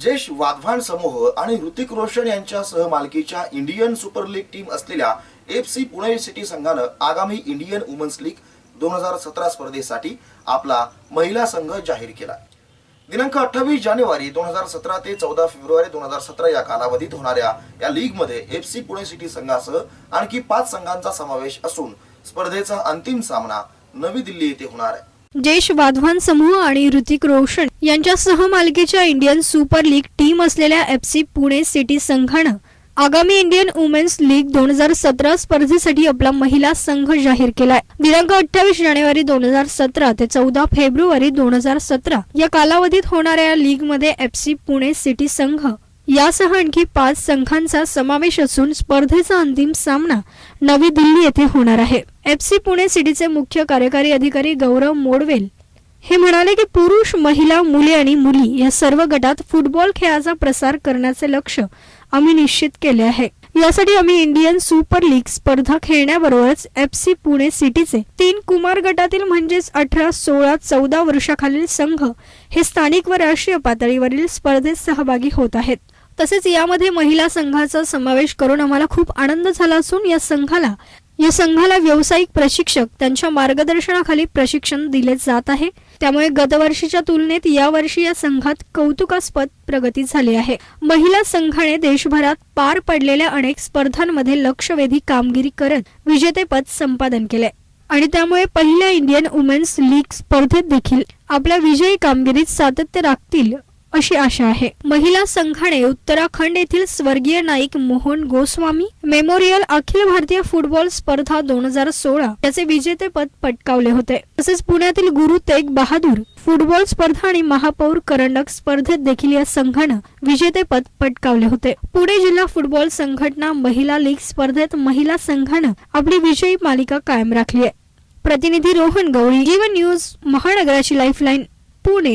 जेश वाधवान समूह आणि ऋतिक रोशन यांच्या मालकीच्या इंडियन सुपर लीग टीम असलेल्या एफ सी पुणे सिटी संघानं आगामी इंडियन वुमन्स लीग दोन हजार सतरा स्पर्धेसाठी आपला महिला संघ जाहीर केला. दिनांक अठ्ठावीस जानेवारी दोन हजार सतरा ते चौदा फेब्रुवारी दोन हजार सतरा या कालावधीत होणाऱ्या या लीगमध्ये एफ सी पुणे सिटी संघासह आणखी पाच संघांचा समावेश असून स्पर्धेचा अंतिम सामना नवी दिल्ली येथे होणार आहे. जयेश वाधवान समूह आणि ऋतिक रोशन यांच्या सहमालकीच्या इंडियन सुपर लीग टीम असलेल्या एफ सी पुणे सिटी संघानं आगामी इंडियन वुमेन्स लीग दोन हजार सतरा स्पर्धेसाठी आपला महिला संघ जाहीर केलाय. दिनांक अठ्ठावीस जानेवारी दोन हजार सतरा ते चौदा फेब्रुवारी दोन हजार सतरा या कालावधीत होणाऱ्या या लीगमध्ये एफ सी पुणे सिटी संघ यासह आणखी पाच संघांचा समावेश असून स्पर्धेचा अंतिम सामना नवी दिल्ली येथे होणार आहे. एफ सी पुणे सिटीचे मुख्य कार्यकारी अधिकारी गौरव मोडवेल हे म्हणाले की पुरुष महिला मुले आणि मुली या सर्व गटात फुटबॉल खेळाचा प्रसार करण्याचे लक्ष आम्ही निश्चित केले आहे. यासाठी आम्ही इंडियन सुपर लीग स्पर्धा खेळण्याबरोबरच एफ सी पुणे सिटीचे तीन कुमार गटातील म्हणजेच अठरा सोळा चौदा वर्षाखालील संघ हे स्थानिक व राष्ट्रीय पातळीवरील स्पर्धेत सहभागी होत आहेत. तसेच यामध्ये महिला संघाचा समावेश करून आम्हाला खूप आनंद झाला असून या संघाला या संघाला व्यावसायिक प्रशिक्षक त्यांच्या मार्गदर्शनाखाली प्रशिक्षण दिले जात आहे. त्यामुळे गतवर्षीच्या तुलनेत यावर्षी या संघात कौतुकास्पद प्रगती झाली आहे. महिला संघाने देशभरात पार पडलेल्या अनेक स्पर्धांमध्ये लक्षवेधी कामगिरी करत विजेतेपद संपादन केले. आणि त्यामुळे पहिल्या इंडियन वुमेन्स लीग स्पर्धेत देखील आपल्या विजयी कामगिरीत सातत्य राखतील अशी आशा आहे. महिला संघाने उत्तराखंड येथील स्वर्गीय नाईक मोहन गोस्वामी मेमोरियल अखिल भारतीय फुटबॉल स्पर्धा दोन हजार सोळा याचे विजेतेपद पटकावले होते. तसेच पुण्यातील गुरु तेग बहादूर फुटबॉल स्पर्धा आणि महापौर करंडक स्पर्धेत देखील या संघानं विजेतेपद पटकावले होते. पुणे जिल्हा फुटबॉल संघटना महिला लीग स्पर्धेत महिला संघानं आपली विजयी मालिका कायम राखली आहे. प्रतिनिधी रोहन गवळी जीवन न्यूज महानगराची लाईफलाईन पुणे.